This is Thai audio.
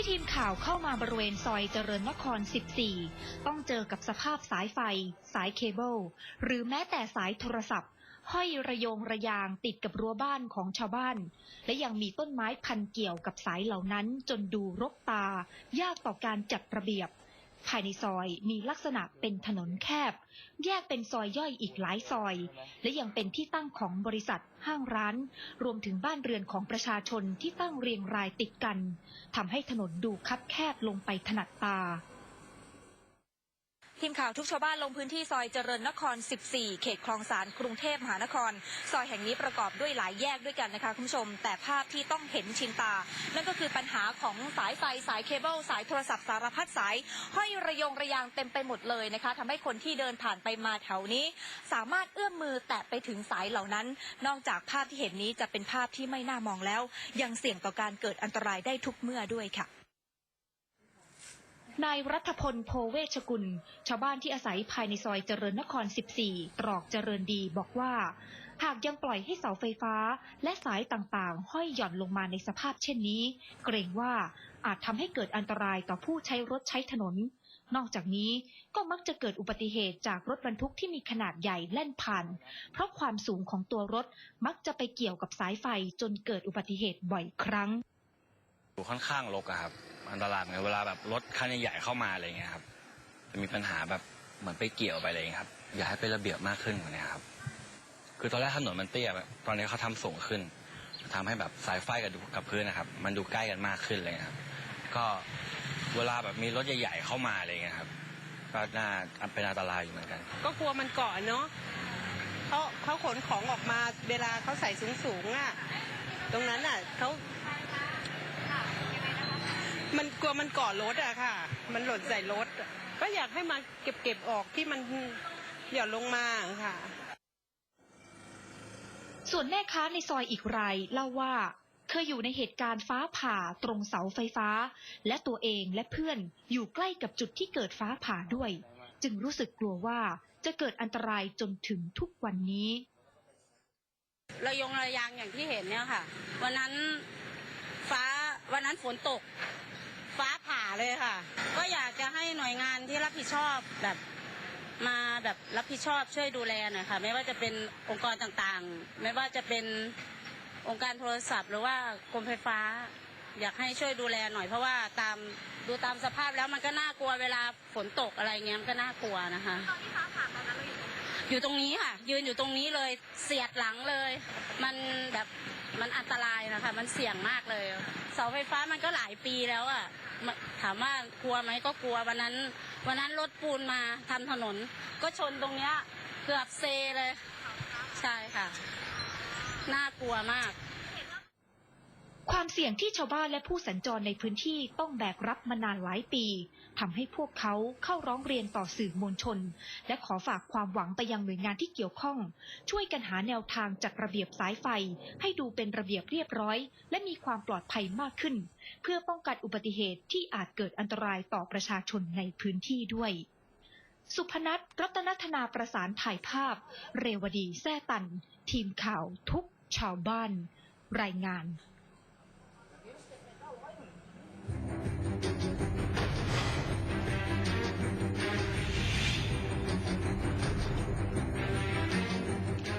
ที่ทีมข่าวเข้ามาบริเวณซอยเจริญนคร 14 ต้องเจอกับสภาพสายไฟ สายเคเบิล หรือแม้แต่สายโทรศัพท์ ห้อยระยงระยางติดกับรั้วบ้านของชาวบ้าน และยังมีต้นไม้พันเกี่ยวกับสายเหล่านั้นจนดูรกตา ยากต่อการจัดระเบียบ ภายในซอยมีลักษณะเป็นถนนแคบ แยกเป็นซอยย่อยอีกหลายซอย และยังเป็นที่ตั้งของบริษัทห้างร้าน รวมถึงบ้านเรือนของประชาชนที่ตั้งเรียงรายติดกันทำให้ถนนดูคับแคบลงไปถนัดตา ทีมข่าวทุกชาวบ้านลงพื้นที่ซอยเจริญนคร 14 เขตคลองสารกรุงเทพมหานคร ซอยแห่งนี้ประกอบด้วยหลายแยกด้วยกันนะคะคุณผู้ชม แต่ภาพที่ต้องเห็นชินตา นั่นก็คือปัญหาของสายไฟสายเคเบิลสายโทรศัพท์สารพัดสายห้อยระยงระยางเต็มไปหมดเลยนะคะทำให้คนที่เดินผ่านไปมาแถวนี้ สามารถเอื้อมมือแตะไปถึงสายเหล่านั้น นอกจากภาพที่เห็นนี้จะเป็นภาพที่ไม่น่ามองแล้ว ยังเสี่ยงต่อการเกิดอันตรายได้ทุกเมื่อด้วยค่ะ นายรัฐพลโพเวชกุล ชาวบ้านที่อาศัยภายในซอยเจริญนคร 14 ตรอกเจริญดีบอกว่า หากยังปล่อยให้เสาไฟฟ้าและสายต่างๆ ห้อยหย่อนลงมาในสภาพเช่นนี้ เกรงว่าอาจทำให้เกิดอันตรายต่อผู้ใช้รถใช้ถนน นอกจากนี้ก็มักจะเกิดอุบัติเหตุจากรถบรรทุกที่มีขนาดใหญ่แล่นผ่าน เพราะความสูงของตัวรถมักจะไปเกี่ยวกับสายไฟจนเกิดอุบัติเหตุบ่อยครั้งอยู่ค่อนข้างรกอะครับ อันตรายเหมือนกันเวลาแบบรถคันใหญ่ๆเข้ามาอะไรเงี้ยครับจะมีปัญหาแบบเหมือนไปเกี่ยวไปอะไรเงี้ยครับ อยากให้เป็นระเบียบมากขึ้นกว่านี้ครับ คือตอนแรกถนนมันเตี้ยแบบตอนนี้เขาทำสูงขึ้นทำให้แบบสายไฟกับกับพื้นนะครับ มันดูใกล้กันมากขึ้นเลยครับ ก็เวลาแบบมีรถใหญ่ๆเข้ามาอะไรเงี้ยครับก็น่าเป็นอันตรายอยู่เหมือนกัน ก็กลัวมันเกาะเนาะเขาเขาขนของออกมาเวลาเขาใส่สูงสูงๆอะ ตรงนั้นอะเขา มันกลัวมันเกาะรถอะค่ะ มันหล่นใส่รถอะก็อยากให้มาเก็บเก็บออกที่มันหย่อนลงมาค่ะ ส่วนแม่ค้าในซอยอีกรายเล่าว่า เคยอยู่ในเหตุการณ์ฟ้าผ่าตรงเสาไฟฟ้า และตัวเองและเพื่อนอยู่ใกล้กับจุดที่เกิดฟ้าผ่าด้วย จึงรู้สึกกลัวว่าจะเกิดอันตรายจนถึงทุกวันนี้ระยงระยางอย่างที่เห็นเนี่ยค่ะ วันนั้นฟ้าวันนั้นฝนตก ฟ้าผ่าเลยค่ะ ก็อยากจะให้หน่วยงานที่รับผิดชอบแบบมาแบบรับผิดชอบช่วยดูแลหน่อยค่ะ ไม่ว่าจะเป็นองค์กรต่างๆ ไม่ว่าจะเป็นองค์การโทรศัพท์ หรือว่ากรมไฟฟ้า อยากให้ช่วยดูแลหน่อยเพราะว่าตามดูตามสภาพแล้วมันก็น่ากลัวเวลาฝนตกอะไรเงี้ยมันก็น่ากลัวนะคะอยู่ อยู่ตรงนี้ค่ะ ยืนอยู่ตรงนี้เลยเสียดหลังเลย มันแบบมันอันตรายนะคะ มันเสี่ยงมากเลย เสาไฟฟ้ามันก็หลายปีแล้วอะ่ะถามว่ากลัวไหมก็กลัววันนั้น วันนั้นรถปูนมาทำถนน ก็ชนตรงเนี้ยเกือบเซเลย ใช่ค่ะ น่ากลัวมาก ความเสี่ยงที่ชาวบ้านและผู้สัญจรในพื้นที่ต้องแบกรับมานานหลายปีทำให้พวกเขาเข้าร้องเรียนต่อสื่อมวลชน และขอฝากความหวังไปยังหน่วยงานที่เกี่ยวข้อง ช่วยกันหาแนวทางจัดระเบียบสายไฟ ให้ดูเป็นระเบียบเรียบร้อย และมีความปลอดภัยมากขึ้น เพื่อป้องกันอุบัติเหตุที่อาจเกิดอันตรายต่อประชาชนในพื้นที่ด้วย สุพนัทรัตนธนาประสานถ่ายภาพ เรวดีแซ่ตัน ทีมข่าวทุกชาวบ้าน รายงาน thank you